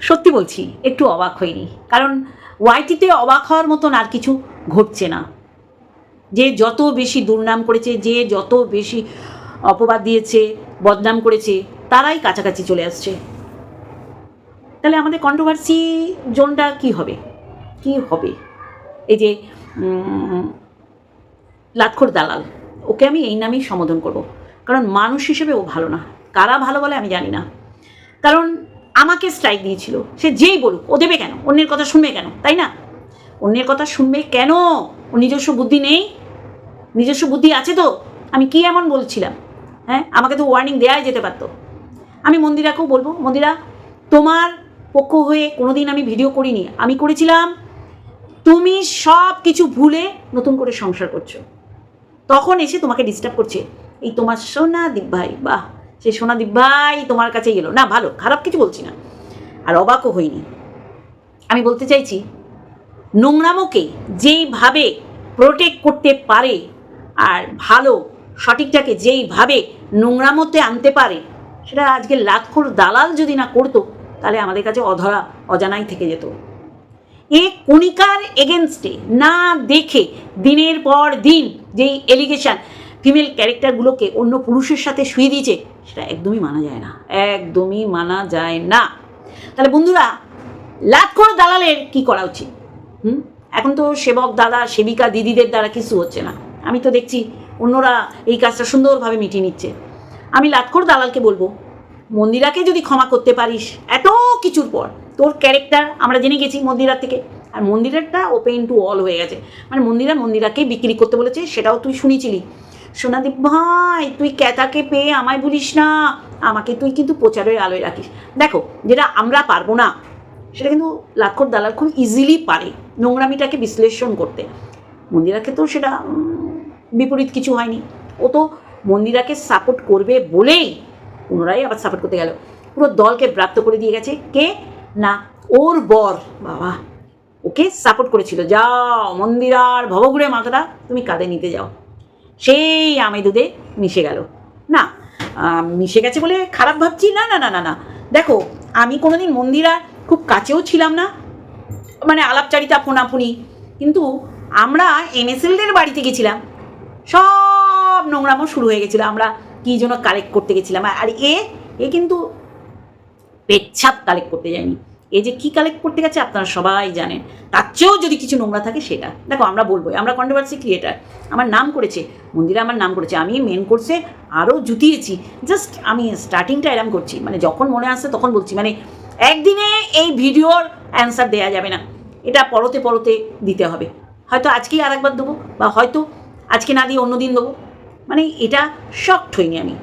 সত্যি বলছি, একটু অবাক হইনি। কারণ ওয়াইটিতে অবাক হওয়ার মতন আর কিছু ঘটছে না। যে যত বেশি দুর্নাম করেছে, যে যত বেশি অপবাদ দিয়েছে, বদনাম করেছে, তারাই কাছাকাছি চলে আসছে। তাহলে আমাদের কন্ট্রোভার্সি জোনটা কি হবে? কি হবে? এই যে লাতখোর দালাল, ওকে আমি এই নামেই সম্বোধন করব। কারণ মানুষ হিসেবে ও ভালো না। কারা ভালো বলে আমি জানি না। কারণ আমাকে স্ট্রাইক দিয়েছিল। সে যেই বলুক, ও দেবে কেন? অন্যের কথা শুনবে কেন? তাই না? অন্যের কথা শুনবে কেন? ও নিজস্ব বুদ্ধি নেই। নিজস্ব বুদ্ধি আছে তো? আমি কি এমন বলছিলাম? হ্যাঁ? আমাকে তো ওয়ার্নিং দেওয়াই যেতে পারতো। আমি মন্দিরাকেও বলব, মন্দিরা, তোমার পক্ষ হয়ে কোনোদিন আমি ভিডিও করিনি। আমি করেছিলাম, তুমি সব কিছু ভুলে নতুন করে সংসার করছ। তখন এসে তোমাকে ডিস্টার্ব করছে। এই তোমার সোনা ভাই, বাহ! সে সোনা ভাই তোমার কাছে গেলো। না, ভালো, খারাপ কিছু বলছি না। আর অবাকও হইনি। আমি বলতে চাইছি, নোংরামোকে যেইভাবে প্রোটেক্ট করতে পারে আর ভালো, সঠিকটাকে যেইভাবে নোংরামোতে আনতে পারে, সেটা আজকে লাখোর দালাল যদি না করতো, তাহলে আমাদের কাছে অধরা, অজানাই থেকে যেত। এ কণিকার এগেনস্টে না দেখে দিনের পর দিন যেই এলিগেশন ফিমেল ক্যারেক্টারগুলোকে অন্য পুরুষের সাথে শুয়ে দিয়েছে, সেটা একদমই মানা যায় না। একদমই মানা যায় না। তাহলে বন্ধুরা লাভ করে দালালের কি করা উচিত? হুম? এখন তো সেবক দাদা, সেবিকা দিদিদের দ্বারা কিছু হচ্ছে না। আমি তো দেখছি অন্যরা এই কাজটা সুন্দরভাবে মিটিয়ে নিচ্ছে। আমি লাটখোর দালালকে বলব, মন্দিরাকে যদি ক্ষমা করতে পারিস, এত কিছুর পর। তোর ক্যারেক্টার, আমরা জেনে গেছি মন্দিরার থেকে। আর মন্দিরেরটা ওপেন টু অল হয়ে গেছে। মানে মন্দিরা মন্দিরাকে বিক্রি করতে বলেছে, সেটাও তুই শুনেছিলি। সোনাদীপ, ভাই, তুই ক্যাতাকে পেয়ে আমায় বলিস না। আমাকে তুই কিন্তু প্রচারের আলোয় রাখিস। দেখো, যেটা আমরা পারব না, সেটা কিন্তু লাক্ষর দালাল খুব ইজিলি পারে নোংরামিটাকে বিশ্লেষণ করতে। মন্দিরাকে তো সেটা বিপরীত কিছু হয়নি। ও তো মন্দিরাকে সাপোর্ট করবে বলেই পুনরায় আবার সাপোর্ট করতে গেল। পুরো দলকে প্রাপ্ত করে দিয়ে গেছে। কে? না, ওর বর। বাবা, ওকে সাপোর্ট করেছিল। যাও, মন্দিরার ভবঘুরে মাথাটা তুমি কাঁধে নিতে যাও। সেই আমে দুধে মিশে গেল। না মিশে গেছে বলে খারাপ ভাবছি? না না না না না। দেখো, আমি কোনোদিন মন্দিরার খুব কাছেও ছিলাম না। মানে আলাপচারিতা, ফোনাফুনি। কিন্তু আমরা এমএসএলদের বাড়িতে গেছিলাম। সব নোংরামো শুরু হয়ে গেছিল। আমরা কী জন্য কালেক্ট করতে গেছিলাম? আর এ এ কিন্তু পেচ্ছাপ কালেক্ট করতে যায়নি। এ যে কী কালেক্ট করতে গেছে আপনারা সবাই জানেন। তার চেয়েও যদি কিছু নোংরা থাকে সেটা। দেখো, আমরা বলবোই, আমরা কন্ট্রোভার্সি ক্রিয়েটার আমার নাম করেছে, মন্দিরে আমার নাম করেছে। আমি মেন কোর্সে আরও জুতিয়েছি জাস্ট আমি স্টার্টিংটা এরম করছি। মানে যখন মনে আসছে তখন বলছি মানে একদিনে এই ভিডিওর অ্যান্সার দেওয়া যাবে না। এটা পরতে পরতে দিতে হবে। হয়তো আজকেই আর একবার দেবো বা হয়তো আজকে না দিয়ে অন্য দিন দেবো। মানে এটা শকড হইনি আমি।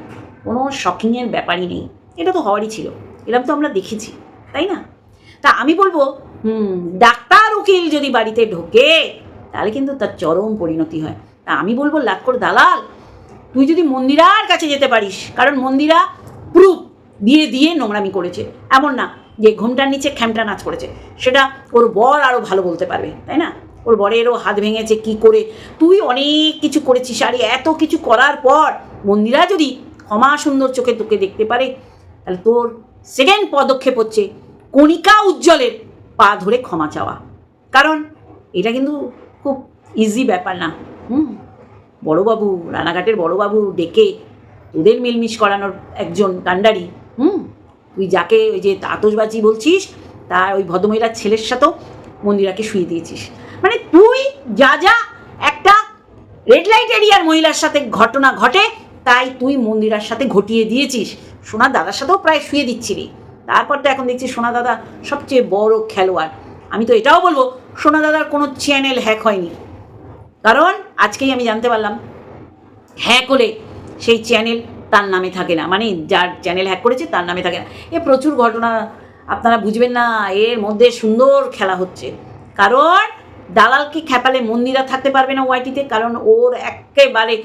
কোনো শকিংয়ের ব্যাপারই নেই। এটা তো হওয়ারই ছিল। এরকম তো আমরা দেখেছি। তাই না? তা আমি বলব, হুম, ডাক্তার উকিল যদি বাড়িতে ঢোকে, তাহলে কিন্তু তার চরম পরিণতি হয়। তা আমি বলব লাক্ষর দালাল, তুই যদি মন্দিরার কাছে যেতে পারিস, কারণ মন্দিরা প্রুফ দিয়ে দিয়ে নোংরামি করেছে। এমন না যে ঘুমটার নিচে খ্যামটা নাচ করেছে। সেটা ওর বর আরও ভালো বলতে পারবে, তাই না? ওর বরেরও হাত ভেঙেছে কি করে? তুই অনেক কিছু করেছিস, আর এত কিছু করার পর মন্দিরা যদি ক্ষমা সুন্দর চোখে তোকে দেখতে পারে, তাহলে তোর সেকেন্ড পদক্ষেপ হচ্ছে কণিকা উজ্জ্বলের পা ধরে ক্ষমা চাওয়া। কারণ এটা কিন্তু খুব ইজি ব্যাপার না। হুম? বড়বাবু, রানাঘাটের বড়বাবু ডেকে তোদের মিলমিশ করানোর একজন কাণ্ডারি। হুম? তুই যাকে ওই যে আতসবাজি বলছিস, তার ওই ভদ্রমহিলার ছেলের সাথেও মন্দিরাকে শুয়ে দিয়েছিস। মানে তুই যা যা একটা রেড লাইট এরিয়ার মহিলার সাথে ঘটনা ঘটে, তাই তুই মন্দিরার সাথে ঘটিয়ে দিয়েছিস। সোনার দাদার সাথেও প্রায় শুয়ে দিচ্ছিলি। তারপর তো এখন দেখছি সোনা দাদা সবচেয়ে বড় খেলোয়াড়। আমি তো এটাও বলব, সোনা দাদার কোনো চ্যানেল হ্যাক হয়নি। কারণ আজকেই আমি জানতে পারলাম হ্যাক হলে সেই চ্যানেল তার নামে থাকে না। মানে যার চ্যানেল হ্যাক করেছে তার নামে থাকে না। এ প্রচুর ঘটনা, আপনারা বুঝবেন না, এর মধ্যে সুন্দর খেলা হচ্ছে। কারণ দালালকে খেপালে মন্দিরা থাকতে পারবে না ওয়াইটিতে, কারণ ওর একেবারে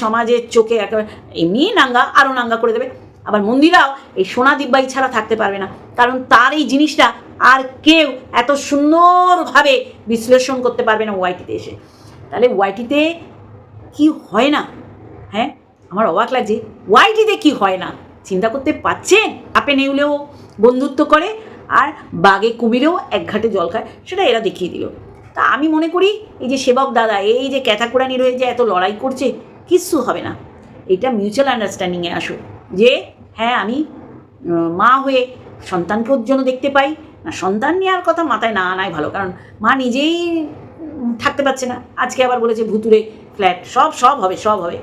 সমাজের চোখে একেবারে, এমনি নাঙ্গা আরও নাঙ্গা করে দেবে। আবার মন্দিরাও এই সোনা দিব্যাই ছাড়া থাকতে পারবে না। কারণ তার এই জিনিসটা আর কেউ এত সুন্দরভাবে বিশ্লেষণ করতে পারবে না ওয়াইটিতে এসে। তাহলে ওয়াইটিতে কি হয় না? হ্যাঁ? আমার অবাক লাগছে। ওয়াইটিতে কি হয় না? চিন্তা করতে পারছেন? আপে নেউলেও বন্ধুত্ব করে আর বাঘে কুমিরেও এক ঘাটে জল খায়, সেটা এরা দেখিয়ে দিল। তা আমি মনে করি এই যে সেবক দাদা, এই যে ক্যাথাকুরানি রয়ে যে এত লড়াই করছে, কিচ্ছু হবে না। এটা মিউচুয়াল আন্ডারস্ট্যান্ডিংয়ে আসো যে হ্যাঁ আমি মা হয়ে সন্তানকেও জন্য দেখতে পাই। না, সন্তান নেওয়ার কথা মাথায় না আনাই ভালো, কারণ মা নিজেই থাকতে পারছে না। আজকে আবার বলেছে ভুতুরে ফ্ল্যাট, সব সব হবে সব হবে।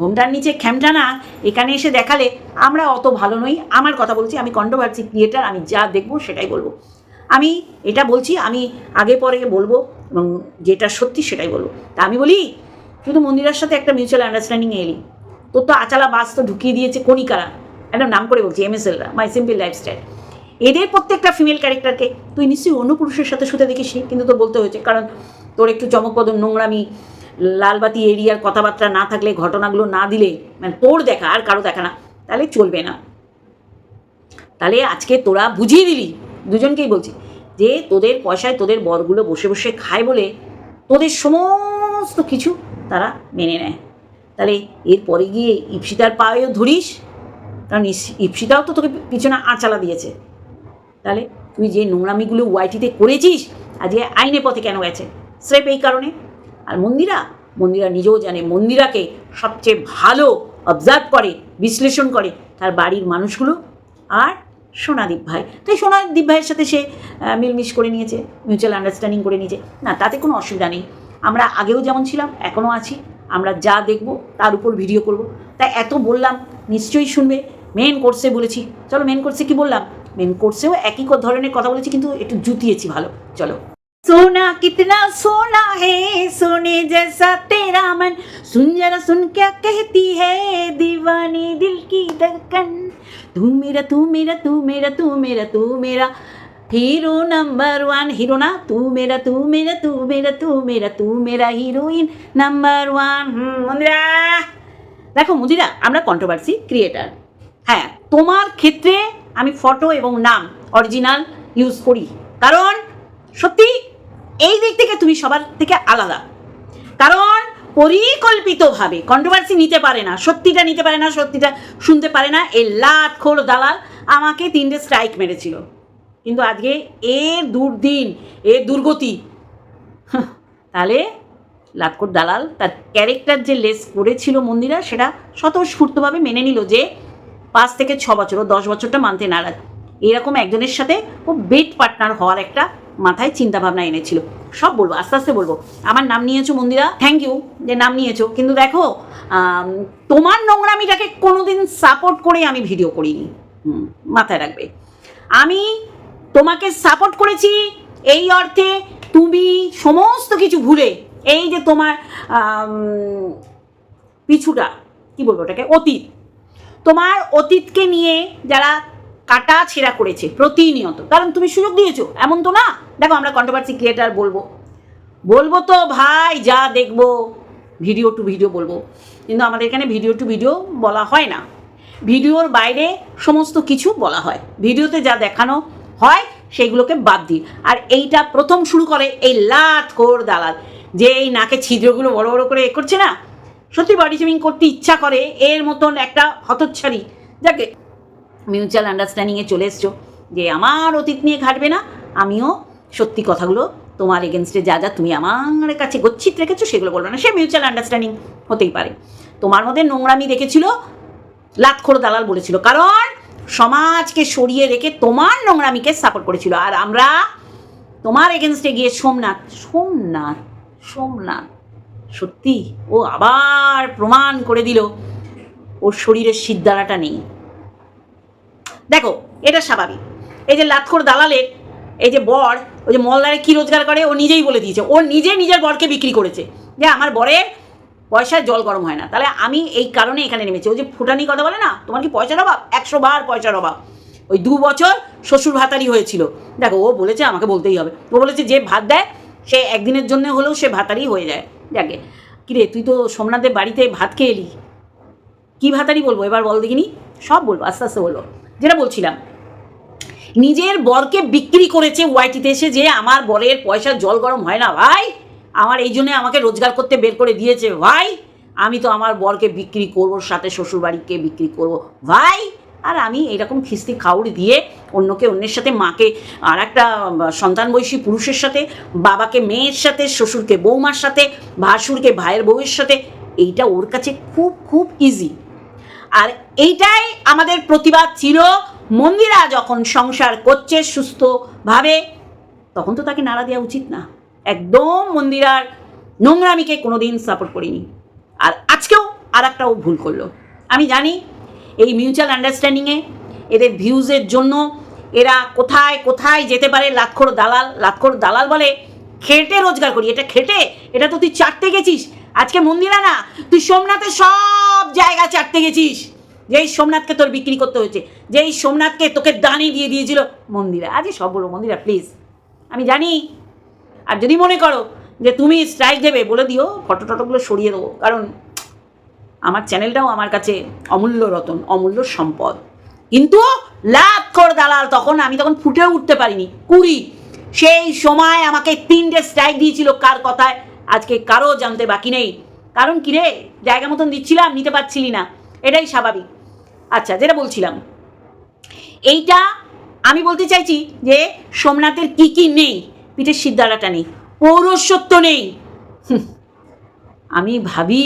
ঘোমটার নিচে খ্যামটা না, এখানে এসে দেখালে আমরা অত ভালো নই। আমার কথা বলছি, আমি কন্ট্রোভার্সি ক্রিয়েটার আমি যা দেখব সেটাই বলব। আমি এটা বলছি, আমি আগে পরে বলব, এবং যেটা সত্যি সেটাই বলব। তা আমি বলি, শুধু মন্দিরের সাথে একটা মিউচুয়াল আন্ডারস্ট্যান্ডিং এলি। তোর তো আচালা বাস তো ঢুকিয়ে দিয়েছে কণিকারা। একটা নাম করে বলছি এম এস এমএসএলরা মাই সিম্পল লাইফস্টাইল এদের প্রত্যেকটা ফিমেল ক্যারেক্টারকে তুই নিশ্চয়ই অন্য পুরুষের সাথে শুতে দেখিস কিন্তু তো বলতে হয়েছে, কারণ তোর একটু চমকপদ নোংরামি, লালবাতি এরিয়ার কথাবার্তা না থাকলে, ঘটনাগুলো না দিলে মানে তোর দেখা আর কারও দেখা না, তাহলে চলবে না। তাহলে আজকে তোরা বুঝিয়ে দিলি, দুজনকেই বলছি, যে তোদের পয়সায় তোদের বরগুলো বসে বসে খায় বলে তোদের সমস্ত কিছু তারা মেনে নেয়। তাহলে এরপরে গিয়ে ইপসিতার পায়েও ধরিস কারণ ইপসিতাও তো তোকে পিছনে আঁচালা দিয়েছে। তাহলে তুই যে নোংরামিগুলো ওয়াইটিতে করেছিস, আজকে আইনে পথে কেন গেছে? স্রেফ এই কারণে। আর মন্দিরা মন্দিরা নিজেও জানে, মন্দিরাকে সবচেয়ে ভালো অবজার্ভ করে, বিশ্লেষণ করে তার বাড়ির মানুষগুলো। আর সোনাদীপ ভাই, তাই সোনাদীপ ভাইয়ের সাথে সে মিলমিশ করে নিয়েছে মিউচুয়াল আন্ডারস্ট্যান্ডিং করে নিয়েছে। না, তাতে কোনো অসুবিধা নেই। আমরা আগেও যেমন ছিলাম, এখনও আছি। আমরা যা দেখব, তার উপর ভিডিও করব। তাই এত বললাম, নিশ্চয়ই শুনবে। মেন কোর্সে বলেছি চলো মেন কোর্সে কি বললাম মেন কোর্সেও একই ক- ধরনের কথা বলেছি কিন্তু একটু জুতিয়েছি ভালো চলো सोना कितना सोना है सोने जैसा तेरा मन सुन जरा सुन क्या कहती है दीवानी दिल की धड़कन तू मेरा तू मेरा तू मेरा तू मेरा तू मेरा হিরো নাম্বার ওয়ান হিরো না তু মেরা তু মেরা তু মেরা তু মেরা তু মেরা হিরোইন নাম্বার ওয়ান হুম মন্দিরা দেখো মুদিরা আমরা কন্ট্রোভার্সি ক্রিয়েটার হ্যাঁ তোমার ক্ষেত্রে আমি ফটো এবং নাম অরিজিনাল ইউজ করি। কারণ সত্যি এই দিক থেকে তুমি সবার থেকে আলাদা। কারণ পরিকল্পিতভাবে কন্ট্রোভার্সি নিতে পারে না, সত্যিটা নিতে পারে না, সত্যিটা শুনতে পারে না, এই লাট খোর দালাল আমাকে তিনটে স্ট্রাইক মেরেছিল। কিন্তু আজকে এ দুর্দিন, এ দুর্গতি তাহলে লাটকোর দালাল তার ক্যারেক্টার যে লেস করেছিল মন্দিরা, সেটা স্বতঃস্ফূর্তভাবে মেনে নিল যে পাঁচ থেকে ছ বছর ও দশ বছরটা মানতে নারাজ। এরকম একজনের সাথে ও বেড পার্টনার হওয়ার একটা মাথায় চিন্তা ভাবনা এনেছিল। সব বলব, আস্তে আস্তে বলব। আমার নাম নিয়েছো মন্দিরা থ্যাংক ইউ যে নাম নিয়েছো। কিন্তু দেখো তোমার নোংরামিটাকে কোনোদিন সাপোর্ট করে আমি ভিডিও করিনি। মাথায় রাখবে। আমি তোমাকে সাপোর্ট করেছি এই অর্থে তুমি সমস্ত কিছু ভুলে এই যে তোমার পিছুটা, কি বলব ওটাকে, অতীত। তোমার অতীতকে নিয়ে যারা কাটা ছেঁড়া করেছে, প্রতিনিয়ত। কারণ তুমি সুযোগ দিয়েছ, এমন তো না। দেখো, আমরা কন্ট্রোভার্সি ক্রিয়েটার বলব। বলব তো, ভাই, যা দেখব ভিডিও টু ভিডিও বলব। কিন্তু আমাদের এখানে ভিডিও টু ভিডিও বলা হয় না। ভিডিওর বাইরে সমস্ত কিছু বলা হয়। ভিডিওতে যা দেখানো হয়, সেইগুলোকে বাদ দিই। আর এইটা প্রথম শুরু করে এই লাট কোর দালাল। যে এই নাকে ছিদ্রগুলো বড় বড় করে এ করছে না সত্যি বডি শেমিং করতে ইচ্ছা করে, এর মতন একটা হতচ্ছাড়ি। যাকে মিউচুয়াল আন্ডারস্ট্যান্ডিংয়ে চলে এসছো যে আমার অতীত নিয়ে ঘাটবে না, আমিও সত্যি কথাগুলো তোমার এগেনস্টে যা যা তুমি আমার কাছে গচ্ছিত রেখেছো সেগুলো বলবে না। সে মিউচুয়াল আন্ডারস্ট্যান্ডিং হতেই পারে। তোমার মধ্যে নোংরামি দেখেছিল, লাতখোর দালাল বলেছিল, কারণ সমাজকে সরিয়ে রেখে তোমার নোংরামিকে সাপোর্ট করেছিল। আর আমরা তোমার এগেনস্টে গিয়ে সোমনাথ সোমনাথ সোমনাথ। সত্যি? ও আবার প্রমাণ করে দিল, ওর শরীরের সিদ্ধারাটা নেই। দেখো, এটা স্বাভাবিক। এই যে লাতখোর দালালের এই যে বর, ওই যে মলদারে কী রোজগার করে, ও নিজেই বলে দিয়েছে। ও নিজে নিজের বরকে বিক্রি করেছে। যে আমার বরের পয়সায় জল গরম হয় না। তাহলে আমি এই কারণে এখানে নেমেছি। ওই যে ফুটানি কথা বলে না? তোমার কি পয়সার অভাব? একশো বার পয়সার অভাব। ওই দু বছর শ্বশুর ভাতারি হয়েছিল। দেখো, ও বলেছে, আমাকে বলতেই হবে। ও বলেছে, যে ভাত দেয়, সে একদিনের জন্য হলেও সে ভাতারি হয়ে যায়। যাকে কিরে, তুই তো সোমনাথের বাড়িতে ভাত খেয়ে এলি। কী ভাতারি বলব? এবার বল দেখিনি? সব বলব, আস্তে আস্তে বলব। যেটা বলছিলাম, নিজের বরকে বিক্রি করেছে ওয়াইটিতে এসে যে আমার বরের পয়সা জল গরম হয় না। ভাই, আমার এই জন্যে আমাকে রোজগার করতে বের করে দিয়েছে। ভাই, আমি তো আমার বরকে বিক্রি করব, সাথে শ্বশুরবাড়িকে বিক্রি করব। ভাই আর আমি এরকম খিস্তি খাউড় দিয়ে অন্যকে, অন্যের সাথে, মাকে, আর একটা সন্তান বয়সী পুরুষের সাথে, বাবাকে, মেয়ের সাথে, শ্বশুরকে, বৌমার সাথে, ভাসুরকে, ভাইয়ের বউয়ের সাথে, এইটা ওর কাছে খুব খুব ইজি আর এইটাই আমাদের প্রতিবাদ ছিল। মন্দিরা যখন সংসার করছে সুস্থভাবে, তখন তো তাকে নাড়া দেওয়া উচিত না। একদম মন্দিরার নোংরামিকে কোনোদিন সাপোর্ট করিনি। আর আজকেও আর একটাও ভুল করল। আমি জানি এই মিউচুয়াল আন্ডারস্ট্যান্ডিংয়ে এদের ভিউজের জন্য এরা কোথায় কোথায় যেতে পারে লাক্ষর দালাল লাক্ষর দালাল বলে খেটে রোজগার করি। এটা খেটে? এটা তো তুই চাটতে গেছিস। আজকে মন্দিরা না, তুই সোমনাথের সব জায়গা চাটতে গেছিস। যেই সোমনাথকে তোর বিক্রি করতে হয়েছে, যেই সোমনাথকে তোকে দানি দিয়ে দিয়েছিল। মন্দিরা আজই সব বলো মন্দিরা প্লিজ আমি জানি। আর যদি মনে করো যে তুমি স্ট্রাইক দেবে, বলে দিও ফটো টটোগুলো সরিয়ে দেবো। কারণ আমার চ্যানেলটাও আমার কাছে অমূল্য রতন, অমূল্য সম্পদ। কিন্তু লাভ কর দালাল, তখন আমি তখন ফুটে উঠতে পারিনি। কুড়ি, সেই সময় আমাকে তিনটে স্ট্রাইক দিয়েছিল কার কথায়? আজকে কারও জানতে বাকি নেই। কারণ কি রে? জায়গা মতন দিচ্ছিলাম, নিতে পারছিলি না। এটাই স্বাভাবিক। আচ্ছা যেটা বলছিলাম, এইটা আমি বলতে চাইছি যে সোমনাথের কি কি নেই? পিঠের সিদ্ধারাটা নেই। পৌরস্বত্ব নেই। আমি ভাবি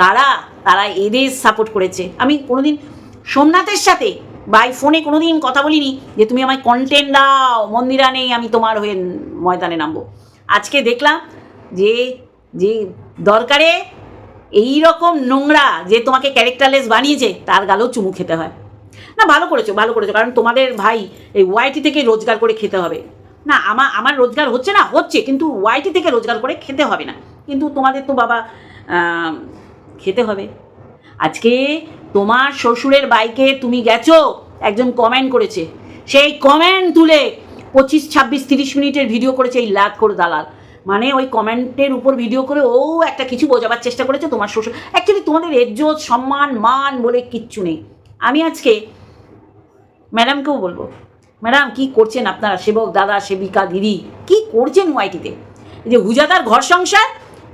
কারা? তারা এদের সাপোর্ট করেছে। আমি কোনোদিন সোমনাথের সাথে বাই ফোনে কোনোদিন কথা বলিনি যে তুমি আমায় কন্টেন্ট দাও, মন্দিরা নেই, আমি তোমার হয়ে ময়দানে নামবো। আজকে দেখলাম যে যে দরকারে এই রকম নোংরা যে তোমাকে ক্যারেক্টারলেস বানিয়েছে, তার গালেও চুমু খেতে হয়। না, ভালো করেছ ভালো করেছ, কারণ তোমাদের ভাই এই ওয়াইটি থেকে রোজগার করে খেতে হবে। না আমার আমার রোজগার হচ্ছে না, হচ্ছে, কিন্তু ওয়াইটি থেকে রোজগার করে খেতে হবে না। কিন্তু তোমাদের তো বাবা খেতে হবে। আজকে তোমার শ্বশুরের বাইকে তুমি গেছো, একজন কমেন্ট করেছে। সেই কমেন্ট তুলে পঁচিশ, ছাব্বিশ, তিরিশ মিনিটের ভিডিও করেছে এই লাত করে দালাল। মানে ওই কমেন্টের উপর ভিডিও করে ও একটা কিছু বোঝাবার চেষ্টা করেছে তোমার শ্বশুর। অ্যাকচুয়ালি তোমাদের এজ্জত, সম্মান, মান বলে কিচ্ছু নেই। আমি আজকে ম্যাডামকেও বলব ম্যাডাম কি করছেন আপনারা? সেবক দাদা, সেবিকা দিদি, কি করছেন ওয়াইটিতে যে হুজাদার ঘর সংসার,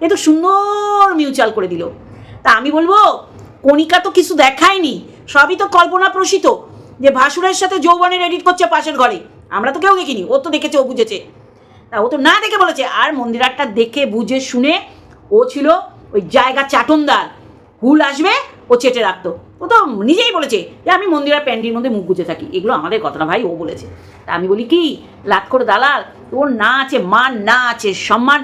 এ তো সুন্দর মিউচুয়াল করে দিল। তা আমি বলব, কণিকা তো কিছু দেখায়নি, সবই তো কল্পনা প্রসিত যে ভাসুরের সাথে যৌবনের এডিট করছে পাশের ঘরে। আমরা তো কেউ দেখিনি, ও তো দেখেছে, ও বুঝেছে। তা ও তো না দেখে বলেছে, আর মন্দিরারটা দেখে, বুঝে, শুনে ও ছিল ওই জায়গা চাটনদার হুল আসবে, ও চেটে রাখতো। ও তো নিজেই বলেছে যে আমি মন্দিরের প্যান্টির মধ্যে মুখ গুজে থাকি। এগুলো আমাদের কথা না ভাই, ও বলেছে। তা আমি বলি কি লাত করে দালাল, তোর না আছে মান, না আছে সম্মান,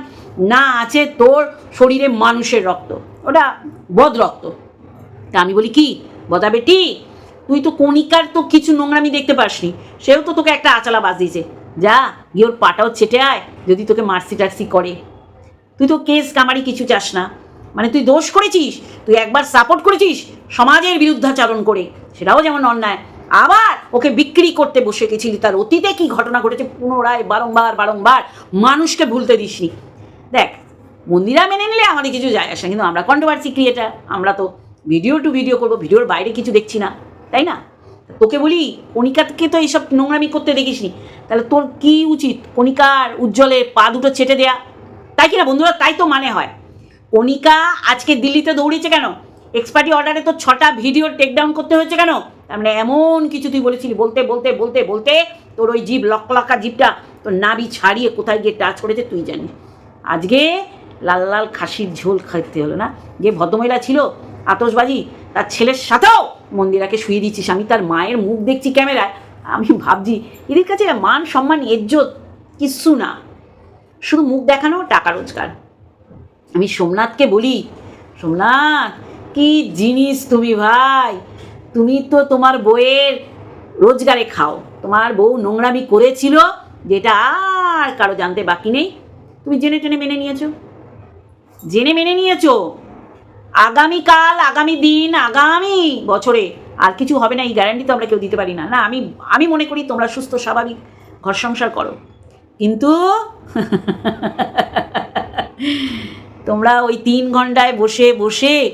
না আছে তোর শরীরে মানুষের রক্ত। ওটা বদ রক্ত। তা আমি বলি, কি? বদা বেটি তুই তো কণিকার তো কিছু নোংরামি দেখতে পাসনি। সেও তো তোকে একটা আচালা বাজ দিয়েছে যা, গিয়ে ওর পাটাও ছেটে আয়, যদি তোকে মার্সি টার্সি করে। তুই তো কেস কামারি কিছু চাস না। মানে তুই দোষ করেছিস, তুই একবার সাপোর্ট করেছিস সমাজের বিরুদ্ধাচারণ করে। সেটাও যেমন অন্যায়। আবার ওকে বিক্রি করতে বসে গেছিলি, তার অতীতে কি ঘটনা ঘটেছে পুনরায় বারংবার বারংবার। মানুষকে ভুলতে দিসনি। দেখ মন্দিরা মেনে নিলে আমাদের কিছু যায় আসে কিন্তু আমরা কন্ট্রোভার্সি ক্রিয়েটার আমরা তো ভিডিও টু ভিডিও করব ভিডিওর বাইরে কিছু দেখছি না, তাই না? তোকে বলি, কণিকাকে তো এইসব নোংরামি করতে দেখিসনি। তাহলে তোর কি উচিত? কণিকার উজ্জ্বলে পা দুটো ছেটে দেয়া। তাই কিনা বন্ধুরা? তাই তো মানে হয়। কণিকা আজকে দিল্লিতে দৌড়েছে কেন? এক্সপার্টি অর্ডারে তো ছটা ভিডিও টেকডাউন করতে হয়েছে কেন? তার মানে এমন কিছু তুই বলেছিলি। বলতে বলতে বলতে বলতে তোর ওই জিভ লক্ষ লক্কা জিভটা তোর নাবি ছাড়িয়ে কোথায় গিয়ে টাচ করেছে তুই জানিস। আজকে লাল লাল খাসির ঝোল খাইতে হলো না? যে ভদ্রমহিলা ছিল আতসবাজি তার ছেলের সাথেও মন্দিরাকে শুয়ে দিচ্ছিস। আমি তার মায়ের মুখ দেখছি ক্যামেরায়। আমি ভাবছি, এদের কাছে মান, সম্মান, ইজ্জত কিচ্ছু না। শুধু মুখ দেখানো, টাকা রোজগার। আমি সোমনাথকে বলি, সোমনাথ, কি জিনিস তুমি ভাই? তুমি তো তোমার বউয়ের রোজগারে খাও। তোমার বউ নোংরামি করেছিল, যেটা আর কারও জানতে বাকি নেই। তুমি জেনে টেনে মেনে নিয়েছো। জেনে মেনে নিয়েছো? আগামীকাল, আগামী দিন, আগামী বছরে আর কিছু হবে না, এই গ্যারান্টি তো আমরা কেউ দিতে পারি না। না, আমি আমি মনে করি তোমরা সুস্থ, স্বাভাবিক, ঘর সংসার করো। কিন্তু তোমরা ওই তিন ঘন্টায় বসে বসে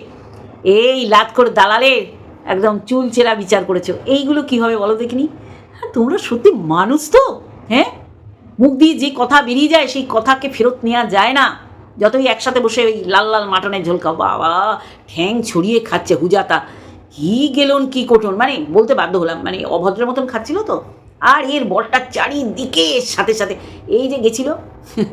এই লাত করে দালালের একদম চুল চেরা বিচার করেছ। এইগুলো কি হবে বলো দেখিনি? হ্যাঁ তোমরা সত্যি মানুষ তো হ্যাঁ? মুখ দিয়ে যে কথা বেরিয়ে যায়, সেই কথাকে ফেরত নেওয়া যায় না। যতই একসাথে বসে ওই লাল লাল মাটনের ঝোল খাও, বাবা, ঠ্যাং ছড়িয়ে খাচ্ছে হুজাতা। কি গেলন, কি কোটন? মানে বলতে বাধ্য হলাম মানে অভদ্রের মতন খাচ্ছিল তো। আর এর বলটা চারিদিকে সাথে সাথে। এই যে গেছিল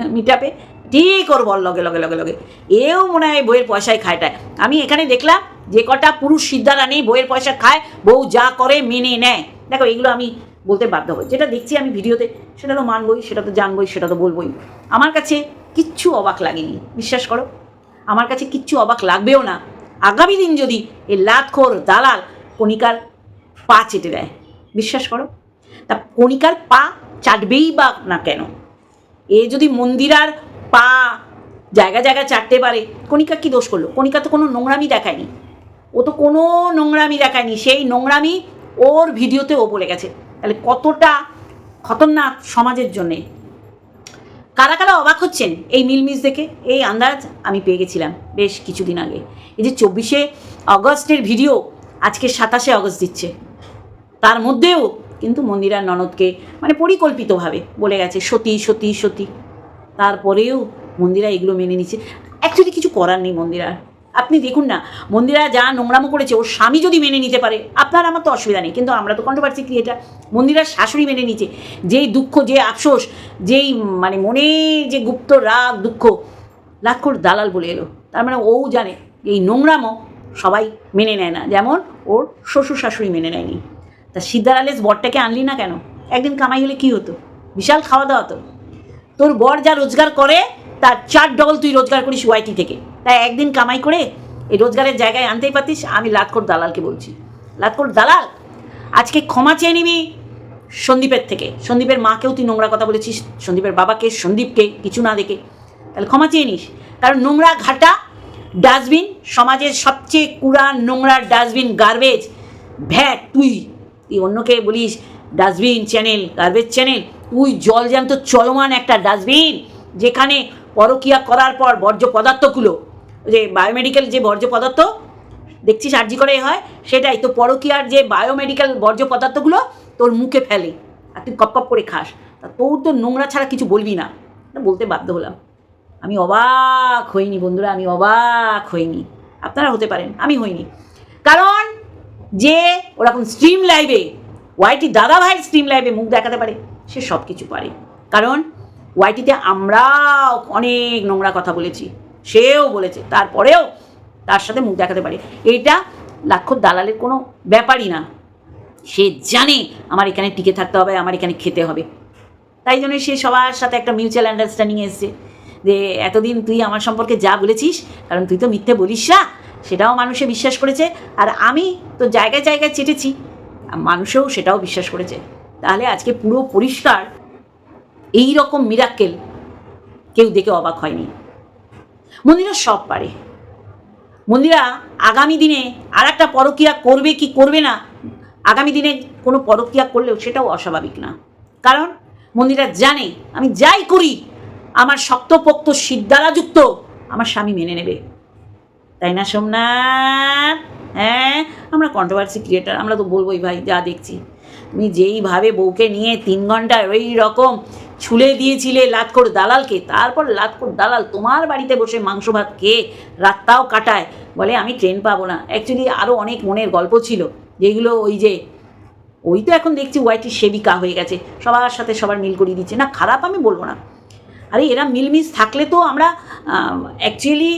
মিটাপে ঠিক ওর বল লগে লগে লগে লগে। এও মনে হয় বইয়ের পয়সায় খায়টায় আমি এখানে দেখলাম যে কটা পুরুষ সিদ্ধারা নেই বইয়ের পয়সা খায়, বউ যা করে মেনে নেয়। দেখো, এগুলো আমি বলতে বাধ্য হই। যেটা দেখছি আমি ভিডিওতে, সেটা তো মানবই, সেটা তো জানবই, সেটা তো বলবই। আমার কাছে কিচ্ছু অবাক লাগেনি। বিশ্বাস করো, আমার কাছে কিচ্ছু অবাক লাগবেও না। আগামী দিন যদি এই লাতখোর দালাল কণিকার পা চেটে দেয়, বিশ্বাস করো? তা কণিকার পা চাটবেই বা না কেন? এ যদি মন্দিরার পা জায়গা জায়গা চাটতে পারে, কণিকা কি দোষ করল? কণিকা তো কোনো নোংরামি দেখায়নি। ও তো কোনো নোংরামি দেখায়নি। সেই নোংরামি ওর ভিডিওতে ও বলে গেছে। তাহলে কতটা খতরনাক সমাজের জন্যে কারা কারা অবাক হচ্ছেন এই মিলমিস দেখে? এই আন্দাজ আমি পেয়ে গেছিলাম বেশ কিছুদিন আগে। এই যে চব্বিশে অগস্টের ভিডিও আজকে সাতাশে অগস্ট দিচ্ছে। তার মধ্যেও কিন্তু মন্দিরার ননদকে মানে পরিকল্পিতভাবে বলে গেছে, সতী সতী সতী। তারপরেও মন্দিরা এগুলো মেনে নিচ্ছে। অ্যাকচুয়ালি কিছু করার নেই মন্দিরার। আপনি দেখুন না, মন্দিরা যা নোংরামো করেছে, ওর স্বামী যদি মেনে নিতে পারে, আপনার আমার তো অসুবিধা নেই, কিন্তু আমরা তো কন্ট্রোভার্সি ক্রিয়েটার মন্দিরার শাশুড়ি মেনে নিচ্ছে যেই দুঃখ, যে আফসোস, যেই মানে মনে যে গুপ্ত রাগ, দুঃখ লাক্ষর দালাল বলে এলো। তার মানে ও জানে, এই নোংরামো সবাই মেনে নেয় না। যেমন ওর শ্বশুর শাশুড়ি মেনে নেয়নি। তা সিদ্ধার আলেস বরটাকে আনলি না কেন? একদিন কামাই হলে কী হতো? বিশাল খাওয়া দাওয়া তো। তোর বর যা রোজগার করে, তার চার ডবল তুই রোজগার করিস ওয়াইটি থেকে। তাই একদিন কামাই করে এই রোজগারের জায়গায় আনতেই পারতিস। আমি লাতকোট দালালকে বলছি, লাতকোট দালাল, আজকে ক্ষমা চেয়ে নিবি সন্দীপের থেকে। সন্দীপের মাকেও তুই নোংরা কথা বলেছিস, সন্দীপের বাবাকে, সন্দীপকে, কিছু না দেখে। তাহলে ক্ষমা চেয়ে নিস। কারণ নোংরা ঘাটা ডাস্টবিন, সমাজের সবচেয়ে কুড়া নোংরা ডাস্টবিন গার্বেজ ভ্যাট, তুই তুই অন্যকে বলিস, ডাস্টবিন চ্যানেল গার্বেজ চ্যানেল, তুই জলজ্যান্ত চলমান একটা ডাস্টবিন, যেখানে পরকিয়া করার পর বর্জ্য পদার্থগুলো যে বায়োমেডিক্যাল যে বর্জ্য পদার্থ, দেখছিস আর্জি করে হয়, সেটাই। তো পরকিয়ার যে বায়োমেডিক্যাল বর্জ্য পদার্থগুলো তোর মুখে ফেলে আর তুই কপ কপ করে খাস। তা তোর তো নোংরা ছাড়া কিছু বলবি না। বলতে বাধ্য হলাম। আমি অবাক হইনি বন্ধুরা, আমি অবাক হইনি। আপনারা হতে পারেন, আমি হইনি। কারণ যে ওরকম স্ট্রিম লাইভে ওয়াইটি দাদা ভাইয়ের স্ট্রিম লাইভে মুখ দেখাতে পারে, সে সব কিছু পারে। কারণ ওয়াইটিতে আমরাও অনেক নোংরা কথা বলেছি। সেও বলেছে। তারপরেও তার সাথে মুখ দেখাতে পারে এইটা লাক্ষর দালালের কোনো ব্যাপারই না। সে জানে আমার এখানে টিকে থাকতে হবে, আমার এখানে খেতে হবে। তাই জন্য সে সবার সাথে একটা মিউচুয়াল আন্ডারস্ট্যান্ডিং এসছে যে, এতদিন তুই আমার সম্পর্কে যা বলেছিস, কারণ তুই তো মিথ্যে বলিস না, সেটাও মানুষে বিশ্বাস করেছে। আর আমি তো জায়গায় জায়গায় চেটেছি মানুষেও সেটাও বিশ্বাস করেছে। তাহলে আজকে পুরো পরিষ্কার এই রকম মিরাক্কেল কেউ দেখে অবাক হয়নি। মন্দিরা সব পারে। মন্দিরা আগামী দিনে আর একটা পরকিয়া করবে কি করবে না, আগামী দিনে কোনো পরকিয়া করলেও সেটাও অস্বাভাবিক না। কারণ মন্দিরা জানে, আমি যাই করি, আমার শক্তপোক্ত সিদ্ধারাযুক্ত আমার স্বামী মেনে নেবে। তাই না, সোমনাথ? হ্যাঁ আমরা কন্ট্রোভার্সি ক্রিয়েটার আমরা তো বলবোই ভাই, যা দেখছি। তুমি যেইভাবে বউকে নিয়ে তিন ঘণ্টা ওই রকম ছুলে দিয়েছিলে লাতকোর দালালকে, তারপর লাতকোর দালাল তোমার বাড়িতে বসে মাংস ভাত খেয়ে রাতটাও কাটায়। বলে, আমি ট্রেন পাবো না। অ্যাকচুয়ালি আরও অনেক মনের গল্প ছিল, যেগুলো ওই যে, ওই তো এখন দেখছি ওয়াইটির সেবিকা হয়ে গেছে, সবার সাথে সবার মিল করিয়ে দিচ্ছে। না, খারাপ আমি বলব না। আরে, এরা মিলমিস থাকলে তো আমরা অ্যাকচুয়ালি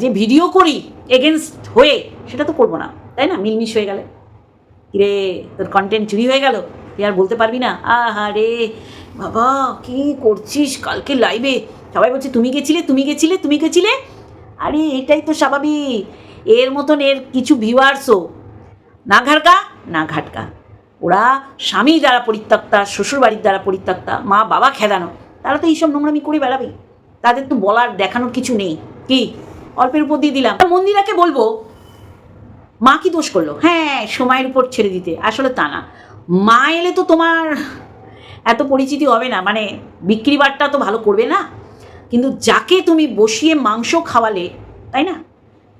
যে ভিডিও করি এগেনস্ট হয়ে, সেটা তো করব না। তাই না? মিলমিশ হয়ে গেলে। কিরে, তোর কন্টেন্ট চুরি হয়ে গেল? তুই আর বলতে পারবি না? আহা রে, বাবা, কি করছিস কালকে লাইভে সবাই বলছে, তুমি গেছিলে তুমি গেছিলে তুমি গেছিলে? আরে, এটাই তো স্বাভাবিক। এর মতন এর কিছু ভিউয়ার্সও না ঘাটকা না ঘাটকা। ওরা স্বামী দ্বারা পরিত্যক্তা, শ্বশুরবাড়ির দ্বারা পরিত্যক্তা, মা বাবা খেদানো। তারা তো এইসব নোংরামি করে বেড়াবে। তাদের তো বলার, দেখানোর কিছু নেই। কি? অল্পের উপর দিয়ে দিলাম। মন্দিরাকে বলব, মা কি দোষ করল? হ্যাঁ সময়ের উপর ছেড়ে দিতে। আসলে তা না। মা এলে তো তোমার এত পরিচিতি হবে না মানে বিক্রি বাট্টা তো ভালো করবে না। কিন্তু যাকে তুমি বসিয়ে মাংস খাওয়ালে, তাই না?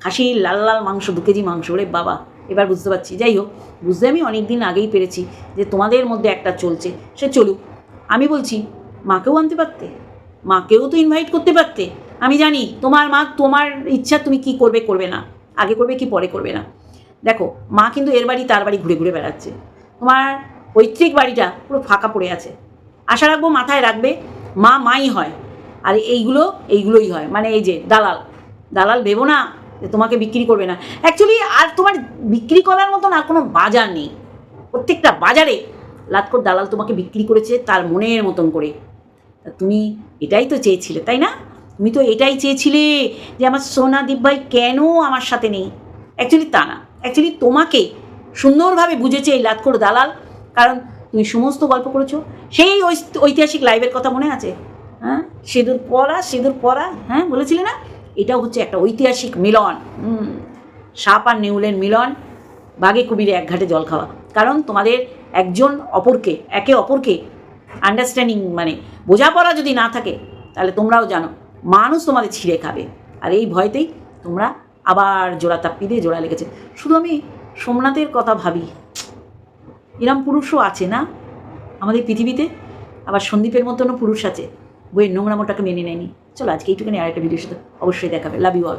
খাসির লাল লাল মাংস, দু কেজি মাংস, ওরে বাবা, এবার বুঝতে পারছি। যাই হোক, বুঝতে আমি অনেক দিন আগেই পেরেছি যে তোমাদের মধ্যে একটা চলছে। সে চলুক, আমি বলছি, মাকেও আনতে পারতে? মাকেও তো ইনভাইট করতে পারতে? আমি জানি, তোমার মা, তোমার ইচ্ছা তুমি কি করবে করবে না। আগে করবে কি, পরে করবে না। দেখো, মা কিন্তু এর বাড়ি, তার বাড়ি ঘুরে ঘুরে বেড়াচ্ছে। তোমার পৈতৃক বাড়িটা পুরো ফাঁকা পড়ে আছে। আশা রাখব মাথায় রাখবে, মা মাই হয়। আর এইগুলো, এইগুলোই হয়। মানে এই যে দালাল দালাল ভেবো না যে তোমাকে বিক্রি করবে না। অ্যাকচুয়ালি আর তোমার বিক্রি করার মতন আর কোনো বাজার নেই। প্রত্যেকটা বাজারে লাটকর দালাল তোমাকে বিক্রি করেছে তার মনের মতন করে। তুমি এটাই তো চেয়েছিলে, তাই না? তুমি তো এটাই চেয়েছিলে যে আমার সোনা দিব্যাই কেন আমার সাথে নেই? অ্যাকচুয়ালি তা না। অ্যাকচুয়ালি তোমাকে সুন্দরভাবে বুঝেছে এই লাটকর দালাল। কারণ তুমি সমস্ত গল্প করেছ। সেই ঐতিহাসিক লাইভের কথা মনে আছে? হ্যাঁ? সিঁদুর পরা সিঁদুর পরা হ্যাঁ বলেছিলে না? এটাও হচ্ছে একটা ঐতিহাসিক মিলন। হুম। সাপ আর নেউলের মিলন, বাঘে কুমিরে এক ঘাটে জল খাওয়া। কারণ তোমাদের একজন অপরকে, একে অপরকে আন্ডারস্ট্যান্ডিং মানে বোঝাপড়া যদি না থাকে, তাহলে তোমরাও জানো, মানুষ তোমাদের ছিঁড়ে খাবে। আর এই ভয়তেই তোমরা আবার জোড়া তাপ্পি দিয়ে জোড়া লেগেছে। শুধু আমি সোমনাথের কথা ভাবি। এরম পুরুষও আছে না আমাদের পৃথিবীতে? আবার সন্দীপের মতনও পুরুষ আছে। বইয়ের নোংরা মোটাকে মেনে নেয়নি। চলো আজকে এইটুকুনি আরেকটা ভিডিওর সাথে অবশ্যই দেখাবে লাভ ইউ অল